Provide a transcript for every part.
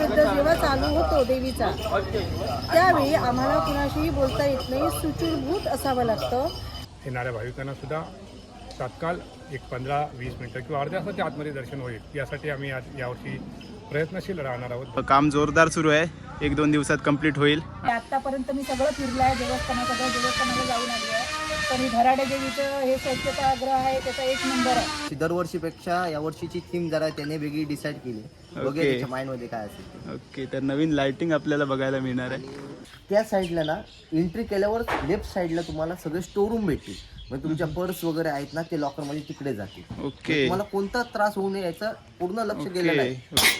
नैवेद्य जेव्हा चालू होतो देवीचा त्यावेळी आम्हाला कुणाशीही बोलता येत नाही सुचिरभूत असावं लागतं. येणाऱ्या भाविकांना सुद्धा तात्काळ एक पंधरा वीस मिनटं किंवा अर्ध्या तासाच्या आतमध्ये दर्शन होईल. यासाठी आम्ही आज यावर्षी प्रयत्नशील राहणार आहोत. काम जोरदार सुरू आहे. एक दोन दिवसात कंप्लीट होईल. आतापर्यंत मी सगळं फिरलं आहे देवस्थाना सगळं देवस्थानाला जाऊन आली आहे. पण ही धराडे देवीचं हे स्वच्छतागृह आहे त्याचा एक नंबर आहे. दरवर्षीपेक्षा यावर्षीची थीम जरा त्याने वेगळी डिसाईड केली. बघूया. त्याच्या माइंडमध्ये काय असेल ते. ओके तर नवीन लाइटिंग आपल्याला बघायला मिळणार आहे. त्या साईडला ना एंट्री केल्यावर लेफ्ट साईडला तुम्हाला सगळे स्टोरूम भेटतील. म्हणजे तुमच्या पर्स वगैरे आहेत ना ते लॉकरमध्ये तिकडे जातील. ओके. तुम्हाला कोणता त्रास होऊ नये याचं पूर्ण लक्ष गेलेलं आहे. ओके.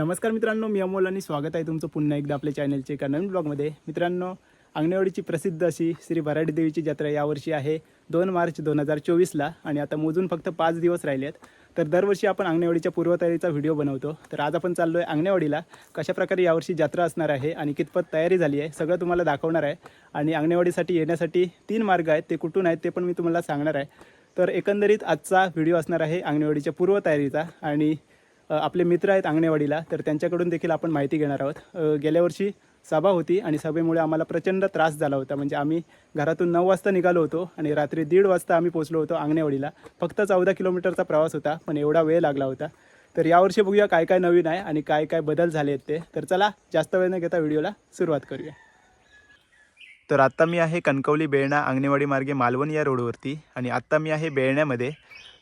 नमस्कार मित्रांनो मी अमोल आणि स्वागत आहे तुमचं पुन्हा एकदा आपल्या चॅनलचे एका नवीन ब्लॉगमध्ये मित्रांनो अंगणेवाडीची प्रसिद्ध अशी श्री भराडी देवीची जत्रा यावर्षी आहे दोन मार्च दोन हजार चोवीसला आणि आता मोजून फक्त पाच दिवस राहिले आहेत तर दरवर्षी आपण अंगणेवाडीच्या पूर्वतयारीचा व्हिडिओ बनवतो. तर आज आपण चाललो आहे अंगणेवाडीला. कशाप्रकारे यावर्षी जत्रा असणार आहे आणि कितपत तयारी झाली आहे सगळं तुम्हाला दाखवणार आहे. आणि अंगणेवाडीसाठी येण्यासाठी तीन मार्ग आहेत ते कुठून आहेत ते पण मी तुम्हाला सांगणार आहे. तर एकंदरीत आजचा व्हिडिओ असणार आहे अंगणेवाडीच्या पूर्वतयारीचा आणि आपले मित्र आहेत अंगणेवाडीला तर त्यांच्याकडून देखील आपण माहिती घेणार आहोत. गेल्या वर्षी सभा होती आणि सभेमुळे आम्हाला प्रचंड त्रास झाला होता. म्हणजे आम्ही घरातून नऊ वाजता निघालो होतो आणि रात्री दीड वाजता आम्ही पोचलो होतो अंगणेवाडीला. फक्त चौदा किलोमीटरचा प्रवास होता पण एवढा वेळ लागला होता. तर यावर्षी बघूया काय काय नवीन आहे आणि काय काय बदल झाले आहेत ते. तर चला जास्त वेळ न घेता व्हिडिओला सुरुवात करूया. तर आत्ता मी आहे कणकवली बेळणा आंगणेवाडी मार्गे मालवण या रोडवरती आणि आत्ता मी आहे बेळण्यामध्ये.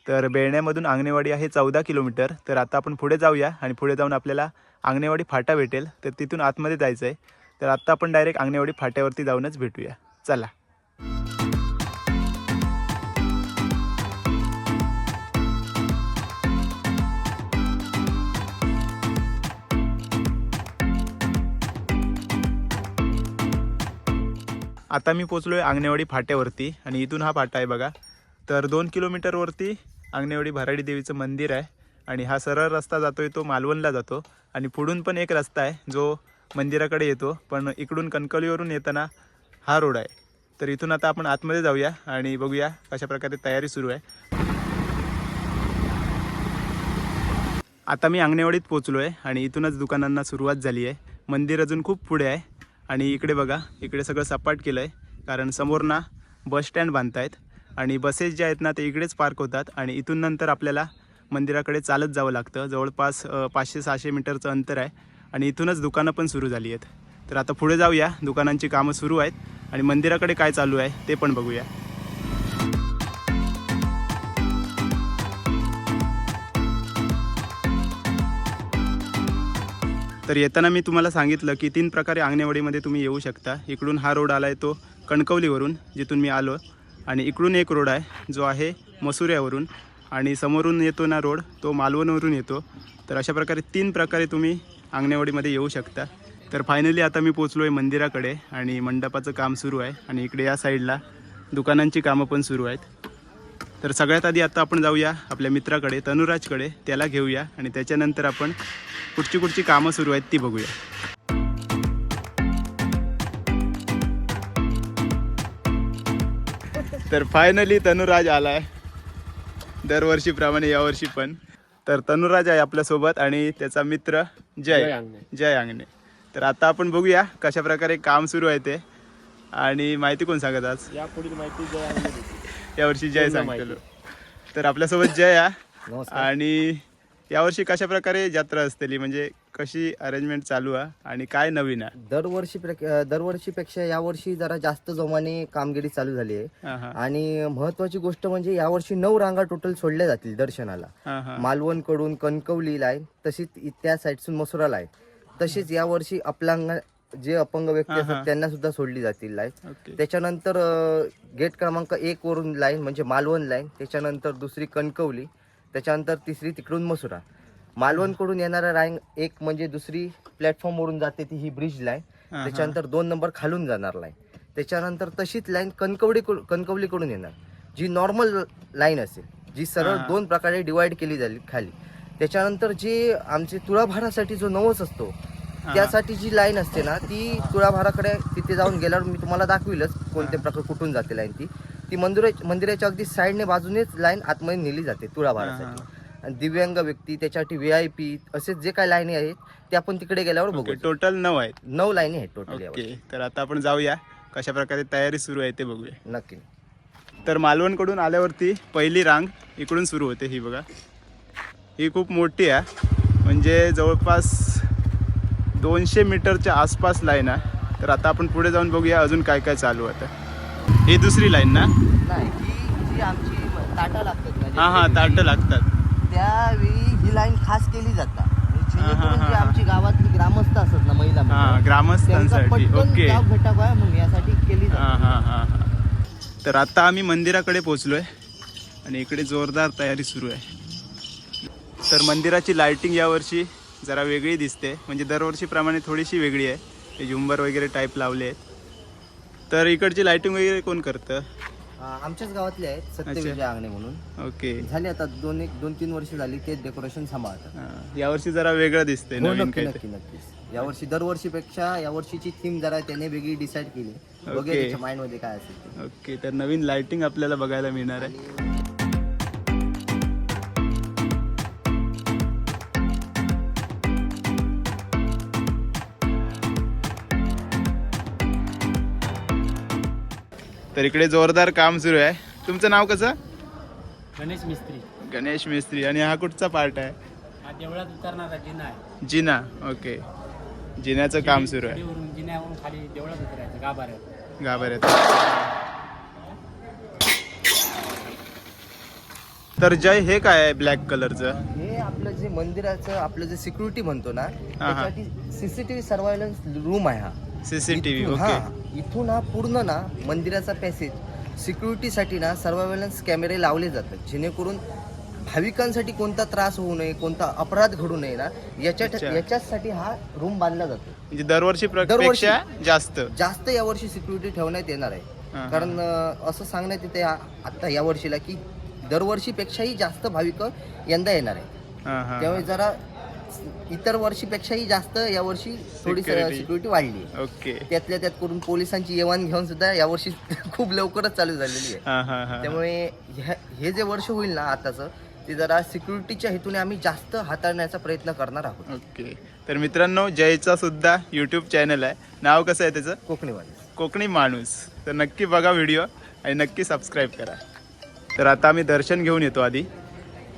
तर बेळण्यामधून आंगणेवाडी आहे चौदा किलोमीटर. तर आता आपण पुढे जाऊया आणि पुढे जाऊन आपल्याला आंगणेवाडी फाटा भेटेल. तर तिथून आतमध्ये जायचं आहे तर आत्ता आपण डायरेक्ट आंगणेवाडी फाट्यावरती जाऊनच भेटूया. चला. आता मी पोचलो आहे अंगणेवाडी फाट्यावरती आणि इथून हा फाटा आहे बघा. तर दोन किलोमीटरवरती अंगणेवाडी भराडी देवीचं मंदिर आहे आणि हा सरळ रस्ता जातो आहे तो मालवणला जातो. आणि पुढून पण एक रस्ता आहे जो मंदिराकडे येतो. पण इकडून कणकवलीवरून येताना हा रोड आहे. तर इथून आता आपण आतमध्ये जाऊया आणि बघूया कशा प्रकारे तयारी सुरू आहे. आता मी अंगणेवाडीत पोचलो आहे आणि इथूनच दुकानांना सुरुवात झाली आहे. मंदिर अजून खूप पुढे आहे. आणि इकडे बघा इकडे सगळं सपाट केलं आहे कारण समोर ना बस स्टँड बांधतायत. आणि बसेस ज्या आहेत ना ते इकडेच पार्क होतात आणि इथून नंतर आपल्याला मंदिराकडे चालत जावं लागतं. जवळपास पाचशे सहाशे मीटरचं अंतर आहे आणि इथूनच दुकानं पण सुरू झाली आहेत. तर आता पुढे जाऊया. दुकानांची कामं सुरू आहेत आणि मंदिराकडे काय चालू आहे ते पण बघूया. तर येताना मी तुम्हाला सांगितलं की तीन प्रकारे आंगणेवाडीमध्ये तुम्ही येऊ शकता. इकडून हा रोड आला आहे तो कणकवलीवरून जिथून मी आलो आणि इकडून एक रोड आहे जो आहे मसुऱ्यावरून. आणि समोरून येतो ना रोड तो मालवणवरून येतो. तर अशा प्रकारे तीन प्रकारे तुम्ही अंगणेवाडीमध्ये येऊ शकता. तर फायनली आता मी पोचलो आहे मंदिराकडे आणि मंडपाचं काम सुरू आहे. आणि इकडे या साईडला दुकानांची कामं पण सुरू आहेत. तर सगळ्यात आधी आता आपण जाऊया आपल्या मित्राकडे तनुराजकडे. त्याला घेऊया आणि त्याच्यानंतर आपण कुठची कुठची कामं सुरू आहेत ती बघूया. तर फायनली तनुराज आलाय. दरवर्षीप्रमाणे यावर्षी पण. तर तनुराज आहे आपल्यासोबत आणि त्याचा मित्र जय. जय अंगणे. तर आता आपण बघूया कशा प्रकारे काम सुरू आहे ते. आणि माहिती कोण सांगत आज? या पुढील माहिती जय यावर्षी जय सांगितलं. तर आपल्यासोबत जय. आहे नमस्कार. आणि यावर्षी कशा प्रकारे जत्रा असतेली? म्हणजे कशी अरेंजमेंट चालू आहे आणि काय नवीन आहे? दरवर्षी दरवर्षीपेक्षा यावर्षी जरा जास्त जोमाने कामगिरी चालू झाली आहे. आणि महत्वाची गोष्ट म्हणजे यावर्षी नऊ रांगा टोटल सोडल्या जातील दर्शनाला. मालवणकडून कणकवली लाईन तशीच त्या साईडसून मसुरा लाईन तशीच यावर्षी अपलांग जे अपंग व्यक्ती. असतात त्यांना सुद्धा सोडली जातील लाईन त्याच्यानंतर गेट क्रमांक एक वरून लाईन म्हणजे मालवण लाईन त्याच्यानंतर दुसरी कणकवली त्याच्यानंतर तिसरी तिकडून मसुरा मालवणकडून येणारा लाईन एक म्हणजे दुसरी प्लॅटफॉर्म वरून जाते ती ही ब्रिज लाईन. त्याच्यानंतर दोन नंबर खालून जाणार लाईन त्याच्यानंतर तशीच लाईन कणकवडी कणकवलीकडून येणार. जी नॉर्मल लाईन असेल जी सरळ. दोन प्रकारे डिवाइड केली झाली खाली. त्याच्यानंतर जे आमचे तुळाभारासाठी जो नवस असतो त्यासाठी जी लाईन असते ना ती तुळाभाराकडे तिथे जाऊन गेल्यावर मी तुम्हाला दाखविलच कोणत्या प्रकार कुठून जाते लाईन ती. ती मंदिरा मंदिराच्या अगदी साईडने बाजूनेच लाईन आतमध्ये नेली जाते तुळाभारासाठी. दिव्यांग व्यक्ती त्याच्यासाठी व्ही आय पी असे जे काही लाईनी आहेत ते आपण तिकडे गेल्यावर बघू. टोटल नऊ आहेत. नऊ लाईनी आहेत टोटल ओके तर आता आपण जाऊया. कशा प्रकारे तयारी सुरू आहे ते बघूया. नक्की. तर मालवणकडून आल्यावरती पहिली रांग इकडून सुरू होते ही बघा. ही खूप मोठी आहे. म्हणजे जवळपास दोनशे मीटरच्या आसपास लाईन आहे. तर आता आपण पुढे जाऊन बघूया अजून काय काय चालू आहे आता. ही दुसरी लाईन ना? नाही ही जी आमची ताटा लागतात ना, जे हां हां ताटं लागतात. त्यावेळी ही लाईन खास केली जातात म्हणजे जेणेकरून जी. आमची गावातली ग्रामस्थ असतात ना महिला हां ग्रामस्थांसाठी. ओके. भेटावा म्हणून यासाठी केली हां जाते. हां हां हां तर आता आम्ही मंदिराकडे पोचलो आहे आणि इकडे जोरदार तयारी सुरू आहे. तर मंदिराची लायटिंग यावर्षी जरा वेगळी दिसते. म्हणजे दरवर्षीप्रमाणे थोडीशी वेगळी आहे. ते झुंबर वगैरे टाईप लावले आहेत. तर इकडची लायटिंग वगैरे कोण करतं? आमच्याच गावातले आहेत सत्यविजय आंगणे म्हणून. ओके. झाले आता दोन एक दोन तीन वर्ष झाली ते डेकोरेशन सांभाळतात. हां, यावर्षी जरा वेगळं दिसतंय हो, नवीन नक्की नक्की नक्कीच यावर्षी दरवर्षीपेक्षा यावर्षीची थीम जरा त्याने वेगळी डिसाईड केली. त्याच्या माइंडमध्ये काय असेल. ओके तर नवीन लायटिंग आपल्याला बघायला मिळणार आहे. तर इकडे जोरदार काम सुरू आहे. तुमचं नाव कसं? गणेश मिस्त्री. गणेश मिस्त्री. आणि हा कुठचा पार्ट आहे? हा देवळात उतरणारा जिना आहे. जिना. ओके जिन्याचं काम सुरू आहे. जिन्यावरून खाली देवळात उतरायचं गाभाऱ्यात. गाभाऱ्यात. तर जय हे काय आहे ब्लॅक कलरचं हे आपलं जे मंदिराचं आपलं जे सिक्युरिटी म्हणतो ना हा. त्यासाठी सीसीटीव्ही सर्वायलन्स रूम आहे हा. सीसीटीव्ही इथून- ओके हा, इथून हा पूर्ण ना मंदिराचा पॅसेज सिक्युरिटीसाठी ना सर्वायलन्स कॅमेरे लावले जातात जेणेकरून भाविकांसाठी कोणता त्रास होऊ नये कोणता अपराध घडू नये ना याच्या. याच्यासाठी हा रूम बांधला जातो म्हणजे दरवर्षी दरवर्षी. जास्त जास्त यावर्षी सिक्युरिटी ठेवण्यात येणार आहे. कारण असं सांगण्यात येते आता या वर्षीला की दरवर्षीपेक्षाही जास्त भाविक यंदा येणार आहे त्यामुळे जरा इतर वर्षीपेक्षाही जास्त यावर्षी थोडी Security. सिक्युरिटी वाढली आहे. ओके त्यातल्या त्यात करून पोलिसांची येवाण घेऊन सुद्धा यावर्षी खूप लवकरच चालू झालेली आहे. हा हा हा त्यामुळे ह्या- हे जे वर्ष होईल ना आताचं ते जरा सिक्युरिटीच्या हेतूने आम्ही जास्त हाताळण्याचा प्रयत्न करणार आहोत. ओके तर मित्रांनो जयचा सुद्धा यूट्यूब चॅनल आहे. नाव कसं आहे त्याचं? कोकणीवाले कोकणी माणूस. तर नक्की बघा व्हिडिओ आणि नक्की सबस्क्राईब करा. तर आता आम्ही दर्शन घेऊन येतो आधी.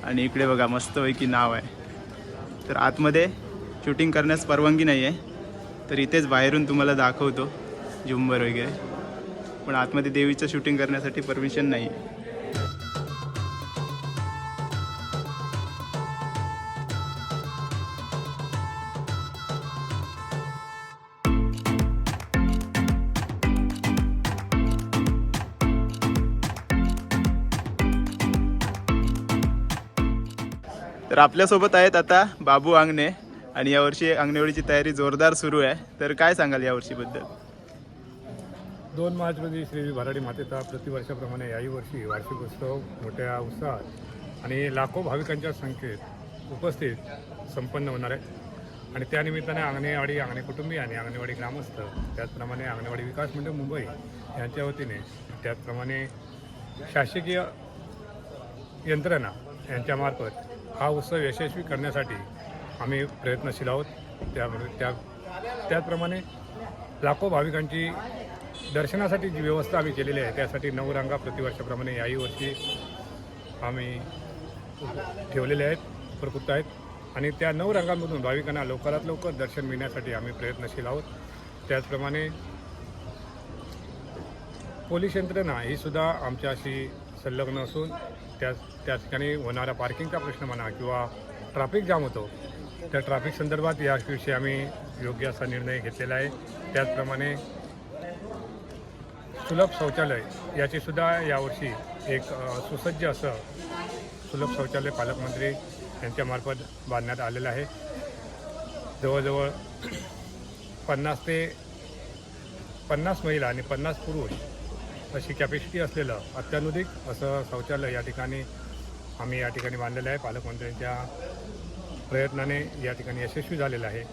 आणि इकडे बघा मस्तपैकी नाव आहे. तर आतमध्ये शूटिंग करण्यास परवानगी नाही आहे तर इथेच बाहेरून तुम्हाला दाखवतो झुंबर वगैरे. पण आतमध्ये देवीचं शूटिंग करण्यासाठी परमिशन नाही आहे आपल्यासोबत आहेत आता बाबू अंगणे आणि यावर्षी अंगणेवाडीची तयारी जोरदार सुरू आहे. तर काय सांगाल यावर्षीबद्दल? दोन मार्च श्री भराडी मातेचा प्रतिवर्षाप्रमाणे याही वर्षी वार्षिक उत्सव मोठ्या उत्साहात आणि लाखो भाविकांच्या संख्येत उपस्थित संपन्न होणार आहे. आणि त्यानिमित्ताने अंगणेवाडी अंगणे कुटुंबीय आणि अंगणेवाडी ग्रामस्थ त्याचप्रमाणे अंगणेवाडी विकास मंडळ मुंबई यांच्या वतीने त्याचप्रमाणे शासकीय यंत्रणा यांच्यामार्फत हा उत्सव यशस्वी करण्यासाठी आम्ही प्रयत्नशील आहोत. त्यामुळे त्या त्याचप्रमाणे लाखो भाविकांची दर्शनासाठी जी व्यवस्था आम्ही केलेली आहे त्यासाठी नऊ रांगा प्रतिवर्षाप्रमाणे याही वर्षी आम्ही ठेवलेले आहेत प्रकृत आहेत. आणि त्या नऊ रंगांमधून भाविकांना लवकरात लवकर दर्शन मिळण्यासाठी आम्ही प्रयत्नशील आहोत. त्याचप्रमाणे पोलीस यंत्रणा ही सुद्धा आमच्याशी संलग्न असून त्या त्या ठिकाणी होणारा पार्किंगचा प्रश्न म्हणा किंवा ट्रॅफिक जाम होतो त्या ट्रॅफिक संदर्भात याविषयी आम्ही योग्य असा निर्णय घेतलेला आहे. त्याचप्रमाणे सुलभ शौचालय याचीसुद्धा यावर्षी एक सुसज्ज असं सुलभ शौचालय पालकमंत्री यांच्यामार्फत बांधण्यात आलेलं आहे. जवळजवळ पन्नास ते पन्नास महिला आणि पन्नास पुरुष अशी कॅपॅसिटी असलेलं अत्याधुनिक असं शौचालय या ठिकाणी आम्ही या ठिकाणी बांधलेलं आहे. पालकमंत्र्यांच्या प्रयत्नाने या ठिकाणी यशस्वी झालेलं आहे.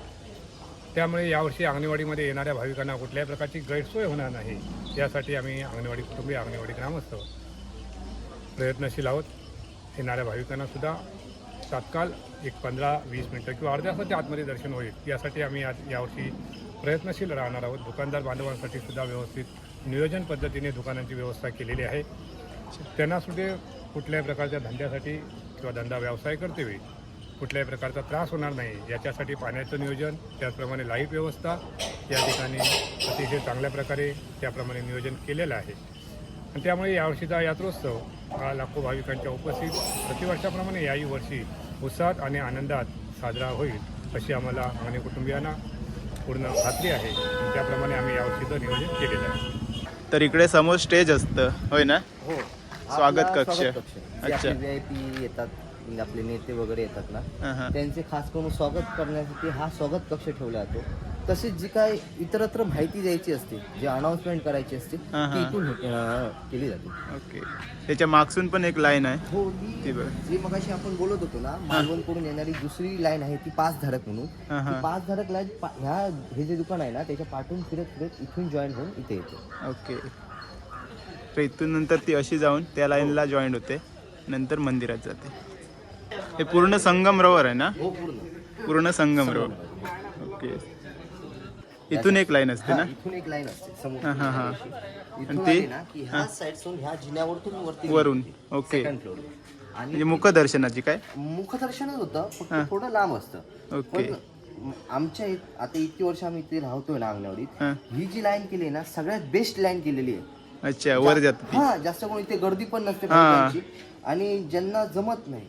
त्यामुळे यावर्षी अंगणवाडीमध्ये येणाऱ्या भाविकांना कुठल्याही प्रकारची गैरसोय होणार नाही. यासाठी आम्ही अंगणवाडी कुटुंबीय अंगणवाडी ग्रामस्थ प्रयत्नशील आहोत. येणाऱ्या भाविकांना सुद्धा तात्काळ एक पंधरा वीस मिनटं किंवा अर्ध्या तासाच्या आतमध्ये दर्शन होईल. यासाठी आम्ही आज यावर्षी प्रयत्नशील राहणार आहोत. दुकानदार बांधवांसाठी सुद्धा व्यवस्थित नियोजन पद्धतीने दुकानांची व्यवस्था केलेली आहे. त्यांना सुद्धा कुठल्याही प्रकारच्या धंद्यासाठी किंवा धंदा व्यवसाय करते वेळी कुठल्याही प्रकारचा त्रास होणार नाही. याच्यासाठी पाण्याचं नियोजन त्याचप्रमाणे लाइट व्यवस्था या ठिकाणी अतिशय चांगल्या प्रकारे त्याप्रमाणे नियोजन केलेलं आहे. आणि त्यामुळे यावर्षीचा यात्रोत्सव हा लाखो भाविकांच्या उपस्थित प्रतिवर्षाप्रमाणे याही वर्षी उत्साहात आणि आनंदात साजरा होईल अशी आम्हाला आणि कुटुंबियांना पूर्ण खात्री आहे. त्याप्रमाणे आम्ही यावर्षीचं नियोजन केलेलं आहे. तर इकडे समोर स्टेज असतं होय ना? हो. स्वागत कक्ष. अच्छा. येतात म्हणजे आपले नेते वगैरे येतात ना त्यांचे खास करून स्वागत करण्यासाठी हा स्वागत कक्ष ठेवला जातो. तसेच जी काय इतरत्र माहिती द्यायची असते जे अनाउन्समेंट करायची असते ती. इथून केली जाते. ओके. त्याच्या मागसून पण एक लाईन आहे. हो ती. जी मगाशी आपण बोलत होतो ना मालवणकडून येणारी दुसरी लाईन आहे ती पाच धारक म्हणून पाच धारक लाईन ह्या हे जे दुकान आहे ना त्याच्या पाठून फिरत फिरत इथून जॉईन होऊन इथे येते. ओके. तर इथून नंतर ती अशी जाऊन त्या लाईनला जॉईंट होते. नंतर मंदिरात जाते. हे पूर्ण संगम रवर आहे ना? हो पूर्ण. Sangam river okay. इथून एक लाईन असते हा, ना इथून एक लाईन असते. हा, हा, हा. इथून आणि ती? आली ना की ह्या साईडसून ह्या जिन्यावरतून वरती वरून. ओके. म्हणजे मुखदर्शनाची काय? मुखदर्शनच होतं फक्त हा. थोडं लांब असतं. ओके. आमच्या आता इतकी वर्ष आम्ही इथे राहतोय ना अंगणावरीत हां. ही जी लाईन केली आहे ना सगळ्यात बेस्ट लाईन केलेली आहे. अच्छा वर जाते ती. हा जास्त कोण इथे गर्दी पण नसते. आणि ज्यांना जमत नाही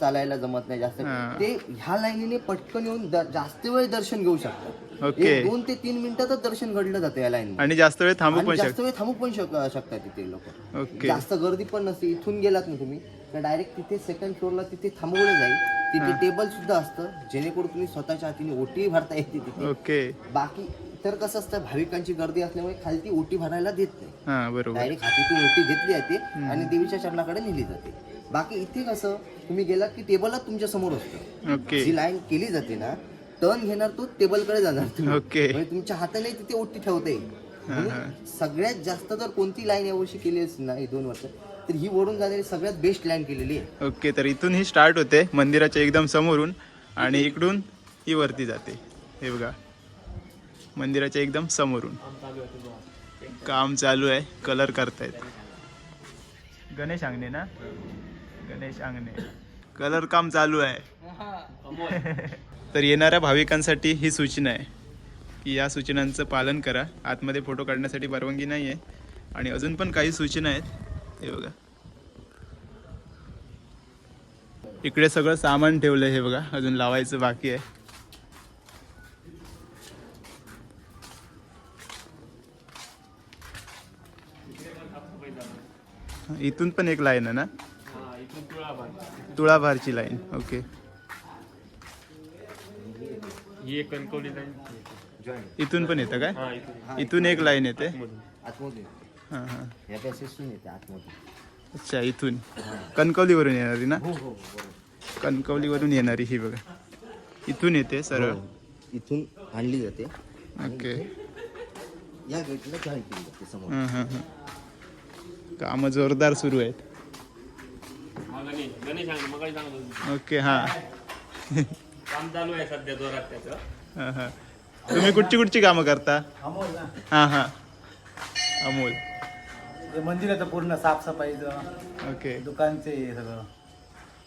चालायला जमत नाही जास्त हा. ते ह्या लाईनीने पटकन येऊन द- जास्त वेळ दर्शन घेऊ शकतात. ओके. एक दोन ते तीन मिनिटातच दर्शन घडलं जातं या लाईन आणि जास्त वेळ थांबू पण जास्त शकतो वेळ थांबू पण शक- शकतात तिथे लोक. ओके. जास्त गर्दी पण नसते इथून गेलात ना तुम्ही तर डायरेक्ट तिथे सेकंड फ्लोअरला तिथे थांबवलं जाईल. तिथे टेबल सुद्धा असतं जेणेकरून तुम्ही स्वतःच्या हातीने ओटी भरता येते तिथे. ओके. बाकी तर कसं असतं भाविकांची गर्दी असल्यामुळे खाली ती ओटी भरायला देत नाही. हां बरोबर. डायरेक्ट हातीतून ओटी घेतली जाते आणि देवीच्या चरणाकडे नेली जाते. बाकी इथे कसं तुम्ही गेलात की टेबलच तुमच्यासमोर असतं. ओके. जी लाईन केली जाते ना टर्न घेणार तो टेबलकडे जाणार तुम्ही. ओके. म्हणजे तुमच्या हाताने तिथे ओटी ठेवता येईल. म्हणून सगळ्यात जास्त जर कोणती लाईन यावर्षी केली असेल ना ही दोन वर्ष तर ही वरून जाणारी सगळ्यात बेस्ट लाईन केलेली आहे. ओके तर इथून ही स्टार्ट होते मंदिराच्या एकदम समोरून आणि इकडून ही वरती जाते. हे बघा मंदिराच्या एकदम समोरून. काम चालू आहे कलर करतायत. गणेश अंगणे ना? गणेश अंगणे. कलर काम चालू आहे. तर येणाऱ्या भाविकांसाठी ही सूचना आहे की या सूचनांचं पालन करा. आतमध्ये फोटो काढण्यासाठी परवानगी नाही आहे आणि अजून पण काही सूचना आहेत. हे बघा. इकडे सगळं सामान ठेवलंय हे बघा. अजून लावायचं बाकी आहे. इथून पण एक लाईन आहे ना? तुळाभारची लाईन ओके ही एक कणकवली लाईन इथून पण येतं काय? हा इथून. एक लाईन येते. हां हां. अच्छा इथून. कणकवलीवरून येणारी ना? हो हो बरोबर. कणकवलीवरून येणारी ही बघा. इथून येते सरळ. इथून आणली जाते. ओके या गेटला जॉईन केली जाते समोर. हां हां हां. कामं जोरदार सुरू आहेत. हा ओके हां. काम चालू आहे सध्या जोरात त्याचं. हां हां. तुम्ही कुठची कुठची कामं करता? अमोल ना. हां हां. अमोल. ते मंदिराचं पूर्ण साफसफाईचं ओके. दुकानचे हे सगळं.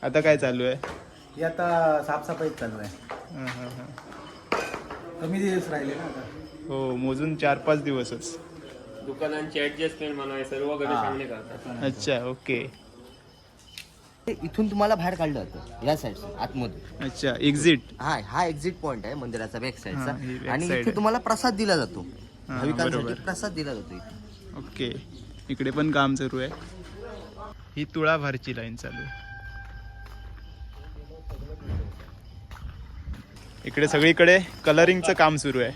आता काय चालू आहे? हे आता साफसफाईच चालू आहे. हां हां हां. कमी दिवस राहिले ना आता. हो मोजून चार पाच दिवसच. दुकानांची ऍडजस्टमेंट म्हणा सर्व गणेश सांगणे करतात. अच्छा ओके. ते इथून तुम्हाला बाहेर काढलं जातं या साईड आतमधून अच्छा एक्झिट हा हा एक्झिट पॉइंट आहे मंदिराचा बॅक हा, ही साईडचा आणि side इथे आहे. तुम्हाला प्रसाद दिला जातो. हा, भाविकांसाठी बरोबर. प्रसाद दिला जातो इथे. ओके. इकडे पण काम सुरू आहे. ही तुळाभारची लाईन चालू आहे. इकडे सगळीकडे कलरिंगचं काम सुरू आहे.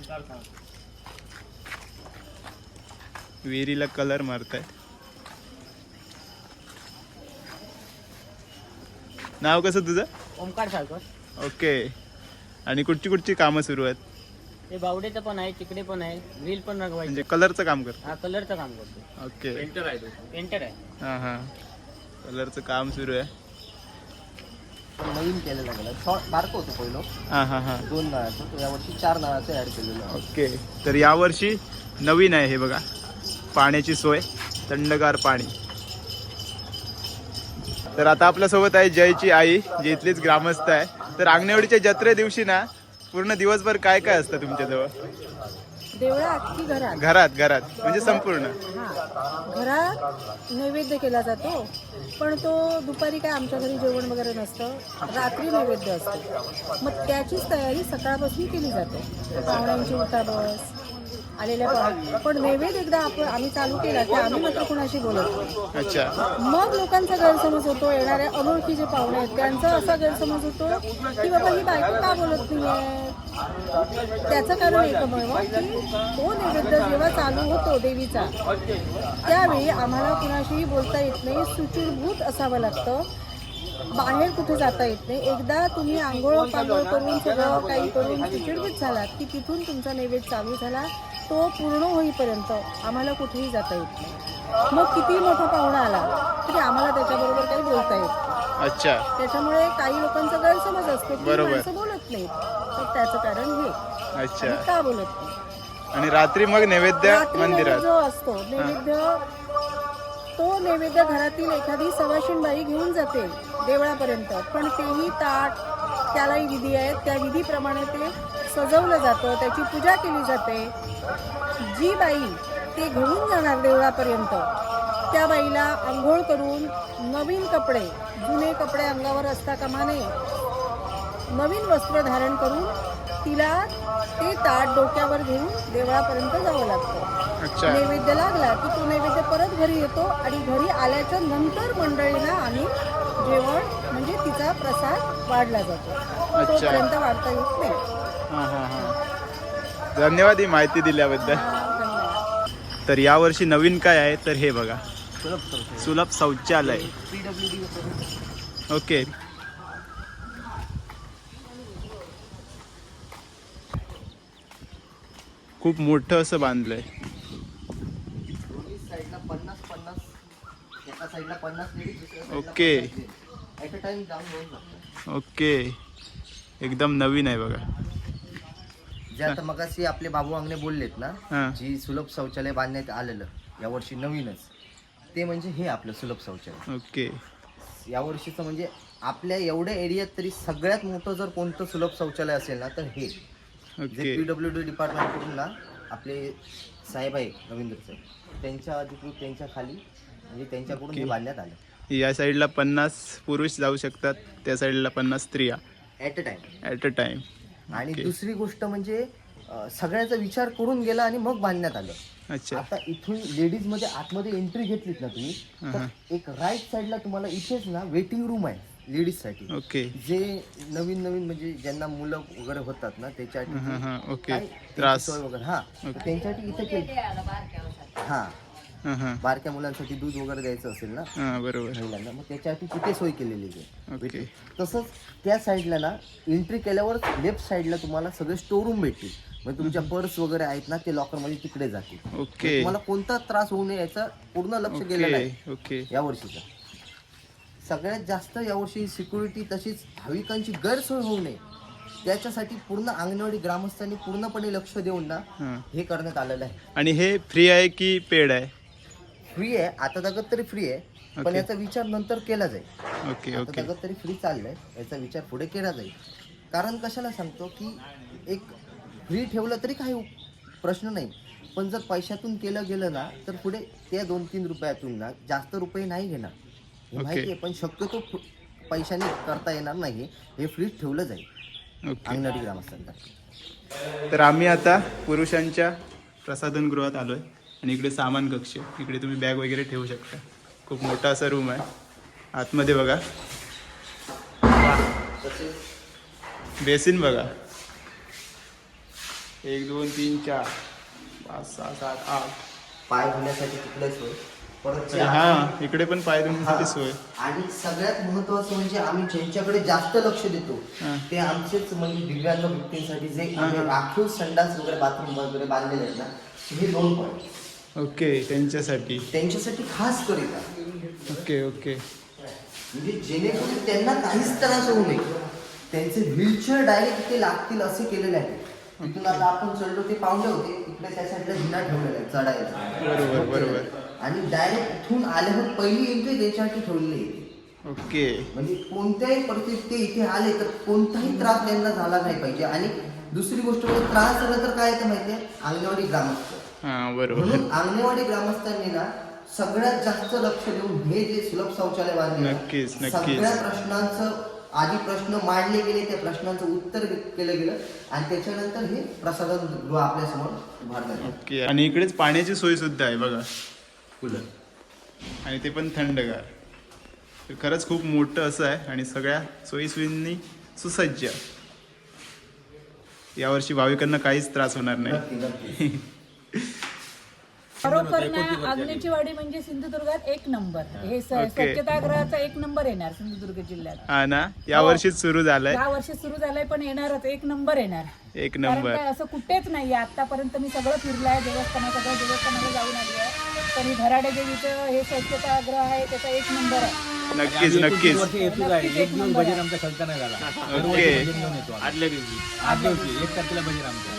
विहिरीला कलर मारतायत. नाव कसं तुझं? ओमकार साळकर. ओके. आणि कुठची कुठची कामं सुरू आहेत? ते बावडेचं पण आहे तिकडे पण आहे व्हील पण रंगवायचे. म्हणजे कलरचं काम करतो. हा कलरचं काम करतो. ओके. पेंटर आहे तो. पेंटर आहे. हां हां. कलरचं काम सुरू आहे. नवीन केलेलं बारकं होतं पहिलं. हां हां हां. दोन नळाचं यावर्षी चार नळाचं ऍड केलेलं ओके. तर यावर्षी नवीन आहे हे बघा. पाण्याची सोय थंडगार पाणी. तर आता आपल्यासोबत आहे जयची आई जी इथलीच ग्रामस्थ आहे. तर आंगणेवाडीच्या जत्रे दिवशी ना पूर्ण दिवसभर काय काय असतं तुमच्याजवळ? घरात? घरात घरात. म्हणजे संपूर्ण. हा. घरात नैवेद्य केला जातो पण तो दुपारी काय आमच्या घरी जेवण वगैरे नसतं रात्री नैवेद्य असतो. मग त्याचीच तयारी सकाळपासून केली जाते. पाहुण्यांची उठाबस आलेल्या पाहुण्या पण नैवेद्य एकदा आपण आम्ही चालू केला की आम्ही मात्र कुणाशी बोलत नाही. अच्छा. मग लोकांचा गैरसमज होतो येणाऱ्या अनोळखी जे पाहुणे आहेत त्यांचा असा गैरसमज होतो की बाबा ही बायको का बोलत नाहीये? त्याचं कारण एकमेव की तो नैवेद्य जेव्हा चालू होतो देवीचा त्यावेळी आम्हाला कुणाशीही बोलता येत नाही सुचिरभूत असावं लागतं. बाहेर कुठे जाता येत नाही. एकदा तुम्ही आंघोळ पांघोळ करून सगळं काही करून सुचिरभूत झालात की तिथून तुमचा नैवेद्य चालू झाला तो पूर्ण होईपर्यंत आम्हाला कुठेही जाता येत नाही. मग किती मोठा पाहुणा आला तरी आम्हाला त्याच्याबरोबर काही बोलता येत नाही. अच्छा. त्याच्यामुळे काही लोकांचा गैरसमज असतो बरोबर. माणसं बोलत नाहीत. तर त्याचं कारण हे. अच्छा. का बोलत नाही? आणि रात्री मग नैवेद्य मंदिरात? जो असतो नैवेद्य तो नैवेद्य घरातील एखादी सवाशीण बाई घेऊन जाते देवळापर्यंत. पण तेही ताट त्यालाही विधी आहेत. त्या विधीप्रमाणे ते सजवलं जातं त्याची पूजा केली जाते. जी बाई ते घेऊन जाणार देवळापर्यंत. त्या बाईला आंघोळ करून नवीन कपडे जुने कपडे अंगावर असता कामा नये नवीन वस्त्र धारण करून तिला ते ताट डोक्यावर घेऊन देवळापर्यंत जावं लागतं. नैवेद्य लागला की तो नैवेद्य परत घरी येतो आणि घरी आल्याच्यानंतर मंडळीला आम्ही जेवण म्हणजे तिचा प्रसाद वाढला जातो. तोपर्यंत वाढता येत नाही. धन्यवाद ही माहिती दिल्याबद्दल. तर यावर्षी नवीन काय आहे? तर हे बघा. सुलभ शौचालय. ओके. खूप मोठं असं बांधलंय. ओके. ओके. एकदम नवीन आहे बघा. जे आता मगाशी आपले बाबू अंगणे बोललेत ना जी सुलभ शौचालय बांधण्यात आलेलं यावर्षी नवीनच ते म्हणजे हे आपलं सुलभ शौचालय. ओके. यावर्षीचं म्हणजे आपल्या एवढ्या एरियात तरी सगळ्यात मोठं जर कोणतं सुलभ शौचालय असेल ना तर हे. जे ओके. पी डब्ल्यू डी डिपार्टमेंटकडून ना आपले साहेब आहे रवींद्र साहेब त्यांच्या अधिकृत त्यांच्या खाली म्हणजे त्यांच्याकडून हे. बांधण्यात आलं. या साईडला पन्नास पुरुष जाऊ शकतात त्या साईडला पन्नास स्त्रिया. At a time at a time आणि. दुसरी गोष्ट म्हणजे अं, सगळ्याचा विचार करून गेला आणि मग बांधण्यात आलं. अच्छा. आता इथून लेडीजमध्ये आतमध्ये एंट्री घेतलीत ना तुम्ही. तर एक राईट साईडला तुम्हाला इथेच ना वेटिंग रूम आहे लेडीजसाठी. ओके. जे नवीन नवीन म्हणजे ज्यांना मुलं वगैरे होतात ना त्याच्यासाठी हां हां ओके. काय त्यांची त्रास सोय वगैरे. हा तर. त्यांच्यासाठी इथे केलं हां. बारक्या मुलांसाठी दूध वगैरे द्यायचं असेल ना हां बरोबर. महिलांना मग त्याच्यासाठी तिथे सोय केलेली आहे. ओके. तसंच त्या साईडला ना एंट्री केल्यावर लेफ्ट साईडला तुम्हाला सगळे स्टोर रूम भेटतील. म्हणजे तुमच्या पर्स वगैरे आहेत ना ते लॉकरमध्ये तिकडे जातील. म्हणजे ओके तुम्हाला कोणता त्रास होऊ नये याचा पूर्ण लक्ष गेलेलं आहे. ओके. या वर्षीचा. सगळ्यात जास्त यावर्षी सिक्युरिटी तशीच भाविकांची गैरसोय होऊ नये. त्याच्यासाठी पूर्ण अंगणवाडी ग्रामस्थांनी पूर्णपणे लक्ष देऊन ना हां. हे करण्यात आलेलं आहे. आणि हे फ्री आहे की पेड आहे? फ्री आहे आता तगत तरी फ्री आहे पण. याचा विचार नंतर केला जाईल. ओके आता तगत तरी फ्री चाललंय याचा विचार पुढे केला जाईल. कारण कशाला सांगतो की एक फ्री ठेवलं तरी काही प्रश्न नाही. पण जर पैशातून केलं गेलं ना तर पुढे त्या दोन तीन रुपयातून ना जास्त रुपये नाही घेणार. हे. माहिती आहे पण शक्यतो पैशाने करता येणार नाही हे फ्री ठेवलं जाईल. अंगणवाडी ग्रामस्थांना. तर आम्ही आता पुरुषांच्या प्रसाधनगृहात आलो आहे आणि इकडे सामान कक्ष. इकडे तुम्ही बॅग वगैरे ठेवू शकता. खूप मोठा असा रूम आहे. आतमध्ये बघा. बेसिन बघा. एक दोन तीन चार. पाच सहा सात आठ. पाय धुण्यासाठी तिकडे सोय. परत हा इकडे पण पाय धुण्यासाठी सोय. आणि सगळ्यात महत्वाचं म्हणजे आम्ही ज्यांच्याकडे जास्त लक्ष देतो. ते आमचेच म्हणजे दिव्यांग व्यक्तींसाठी जे राखीव संडास वगैरे बाथरूम वगैरे बांधलेले आहेत ना हे दोन पॉईंट ओके त्यांच्यासाठी. त्यांच्यासाठी खास करीत ओके ओके. म्हणजे जेणेकरून त्यांना काहीच त्रास होऊ नये. त्यांचे व्हीलचेअर डायरेक्ट ते लागतील असे केलेले आहे. तिथून आता आपण चढलो ते पाहुणे होते. इकडे त्या साईडला हिना ठेवलेला आहे चढायला. बरोबर, बरोबर. आणि डायरेक्ट इथून आल्यावर पहिली एंट्री त्यांच्यासाठी ठेवलेली आहे. ओके. म्हणजे कोणत्याही परिस्थितीत ते इथे आले तर कोणताही त्रास त्यांना झाला नाही पाहिजे. आणि दुसरी गोष्ट म्हणजे त्रास झाला तर काय येतं माहितीये अंगणवाडी ग्रामस्थ. बरोबर. म्हणून अंगणवाडी ग्रामस्थांनी ना सगळ्यात जास्त लक्ष देऊन हे जे सुलभ शौचालय बांधले ना, नक्कीच, नक्कीच. सगळ्या प्रश्नांचं आधी प्रश्न मांडले गेले त्या प्रश्नांचं उत्तर केलं गेलं आणि त्याच्यानंतर हे प्रसाधन गृह आपल्यासमोर उभारलं. ओके आणि इकडेच पाण्याची सोय सुद्धा आहे बघा. आणि ते पण थंडगार. तर खरंच खूप मोठं असं आहे आणि सगळ्या सोयीसुविधांनी सुसज्ज. यावर्षी भाविकांना काहीच त्रास होणार नाही. नक्की नक्की. खरोखर ना आग्नेची वाडी म्हणजे सिंधुदुर्गात एक नंबर. हे. स- ओके. स्वच्छतागृहाचा एक नंबर येणार सिंधुदुर्ग जिल्ह्यात. हा ना? यावर्षीच सुरू झालंय? या वर्षी सुरू झालंय पण येणारच. एक नंबर येणार. एक कारण नंबर. काय असं कुठेच नाहीये आतापर्यंत मी सगळं फिरलंय देवस्थाना सगळं देवस्थानाला जाऊन आली आहे. तर ही धराडे देवीचं हे स्वच्छतागृह आहे त्याचा एक नंबर आहे. नक्कीच नक्कीच. एक नंबर आहे. आमचा खर्चाना झाला. ओके. आदल्या दिवशी. आदल्या दिवशी. एक तारखेला बजेट आमचं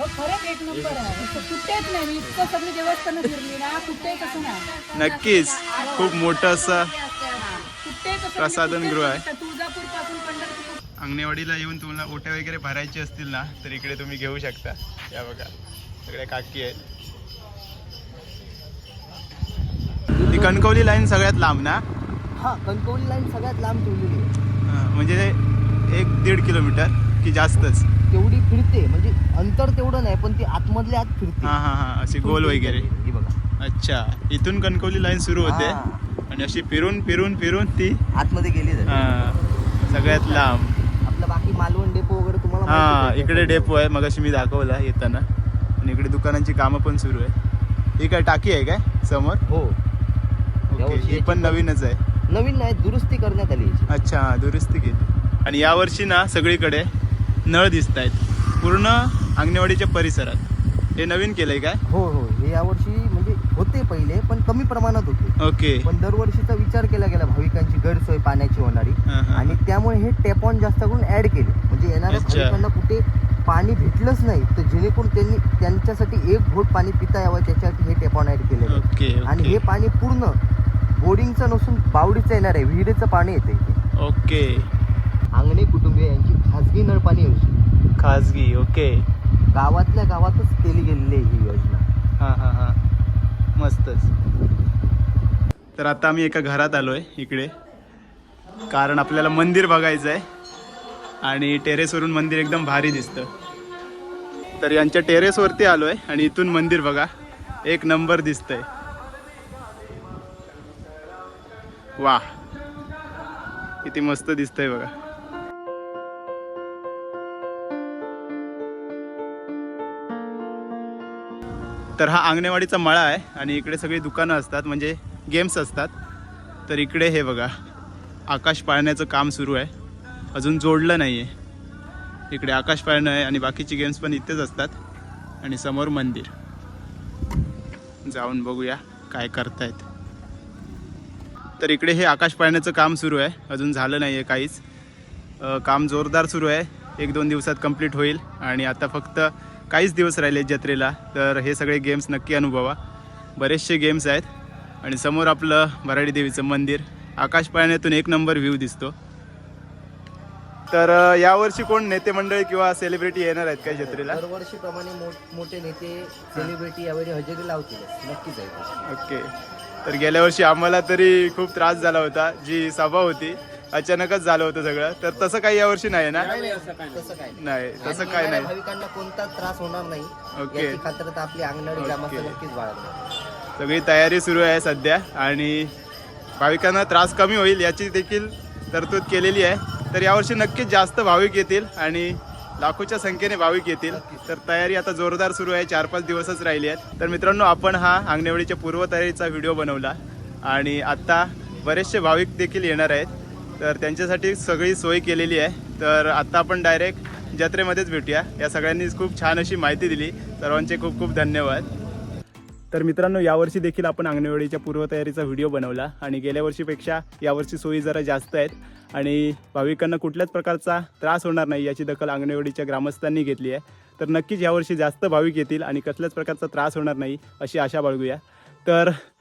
हो खरंच एक नंबर आहे. असं कुठेच नाही मी इतकं सगळी देवस्थानं फिरली ना कुठेच असं नाही. नक्कीच. खूप मोठं असं कुठेच असं प्रसाधन गृह आहे. तुळजापूरपासून पंढरपूर अंगणेवाडीला येऊन तुम्हाला ओट्या वगैरे भरायची असतील ना तर इकडे तुम्ही घेऊ शकता. या बघा. सगळ्या काकी आहेत. ती कणकवली लाईन सगळ्यात लांब ना? हा कणकवली लाईन सगळ्यात लांब ठेवलेली हा, म्हणजे एक दीड किलोमीटर की जास्तच? तेवढी फिरते. म्हणजे अंतर तेवढं नाही पण ती आतमधल्या आत फिरते. हा हा हा. अशी गोल वगैरे. ही बघा. अच्छा. इथून कणकवली लाईन सुरू होते. हा. आणि अशी फिरून फिरून फिरून ती आतमध्ये गेली जाते हा, सगळ्यात लांब. आपलं बाकी मालवण डेपो वगैरे तुम्हाला हा आहे. इकडे डेपो आहे. मगाशी मी दाखवला येताना. आणि इकडे दुकानांची कामं पण सुरू आहे. ही काय टाकी आहे काय समोर? हो. ओके यावर्षी ही पण नवीनच आहे. नवीन नाही दुरुस्ती करण्यात आली याची. अच्छा दुरुस्ती केली. आणि यावर्षी ना सगळीकडे नळ दिसत आहेत. पूर्ण अंगणवाडीच्या परिसरात. हे नवीन केलंय काय? हो हो. हे यावर्षी म्हणजे होते पहिले पण कमी प्रमाणात होते. ओके. पण दरवर्षीचा विचार केला गेला भाविकांची गैरसोय पाण्याची होणारी. आणि त्यामुळे हे टॅप ऑन जास्त करून ऍड केले. म्हणजे येणाऱ्या. भाविकांना कुठे पाणी भेटलंच नाही तर जेणेकरून त्यांनी त्यांच्यासाठी एक घोट पाणी पिता यावं त्याच्यासाठी हे टॅप ऑन ऍड. ओके आणि हे पाणी पूर्ण बोर्डिंगचं नसून बावडीचं येणार आहे विहिरीचं पाणी येते ओके. अंगणे कुटुंबीय यांची खाजगी नळपाणी योजना. खाजगी ओके. गावातल्या गावातच केली गेलेली आहे ही योजना. हां हां हां. मस्तच. तर आता आम्ही एका घरात आलो आहे इकडे. कारण आपल्याला मंदिर बघायचं आहे आणि टेरेसवरून मंदिर एकदम भारी दिसतं. तर यांच्या टेरेसवरती आलो आहे आणि इथून मंदिर बघा. एक नंबर दिसतंय. वा किती मस्त दिसतंय बघा. तर हा अंगणेवाडीचा मळा आहे आणि इकडे सगळी दुकानं असतात म्हणजे गेम्स असतात. तर इकडे हे बघा आकाश पाळण्याचं काम सुरू आहे. अजून जोडलं नाही आहे इकडे आकाश पाळणं आहे आणि बाकीची गेम्स पण इथेच असतात. आणि समोर मंदिर. जाऊन बघूया काय करतायत. तर इकडे हे आकाश पाळण्याचं काम सुरू आहे. अजून झालं नाही आहे काहीच काम जोरदार सुरू आहे. एक दोन दिवसात कंप्लीट होईल. आणि आता फक्त काहीच दिवस राहिले जत्रेला. तर हे सगळे गेम्स नक्की अनुभवा. बरेचसे गेम्स आहेत आणि समोर आपलं भराडी देवीचं मंदिर. आकाश पाळण्यातून एक नंबर व्ह्यू दिसतो. तर यावर्षी कोण नेते मंडळी किंवा सेलिब्रिटी येणार आहेत काय जत्रेला? दरवर्षीप्रमाणे मोठ मोठे नेते सेलिब्रिटी यावेळी हजेरी लावतील. नक्कीच आहे. ओके. तर गेल्या वर्षी आम्हाला तरी खूप त्रास झाला होता. जी सभा होती अचानकच झालं होतं सगळं. तर तसं काही यावर्षी नाही ना? तसं काय नाही. नाही तसं आणि काय येणाऱ्या नाही. भाविकांना कोणताच त्रास होणार नाही ओके. याची खात्री आपली अंगणवाडी ग्रामस्थ ओके. नक्कीच बाळगणार सगळी तयारी सुरू आहे सध्या आणि भाविकांना त्रास कमी होईल याची देखील तरतूद केलेली आहे. तर यावर्षी नक्कीच जास्त भाविक येतील आणि लाखोच्या संख्येने भाविक येतील. तर तयारी आता जोरदार सुरू आहे चार पाच दिवसच राहिली आहेत. तर मित्रांनो आपण हा अंगणेवाडीच्या पूर्वतयारीचा व्हिडिओ बनवला आणि आत्ता बरेचसे भाविक देखील येणार आहेत. तर त्यांच्यासाठी सगळी सोय केलेली आहे. तर आत्ता आपण डायरेक्ट जत्रेमध्येच भेटूया. या सगळ्यांनीच खूप छान अशी माहिती दिली. सर्वांचे खूप खूप धन्यवाद. तर मित्रांनो यावर्षी देखील आपण अंगणवाडीच्या पूर्वतयारीचा व्हिडिओ बनवला आणि गेल्या वर्षीपेक्षा यावर्षी सोयी जरा जास्त आहेत. आणि भाविकांना कुठल्याच प्रकारचा त्रास होणार नाही याची दखल अंगणवाडीच्या ग्रामस्थांनी घेतली आहे. तर नक्कीच यावर्षी जास्त भाविक येतील आणि कसल्याच प्रकारचा त्रास होणार नाही अशी आशा बाळगूया. तर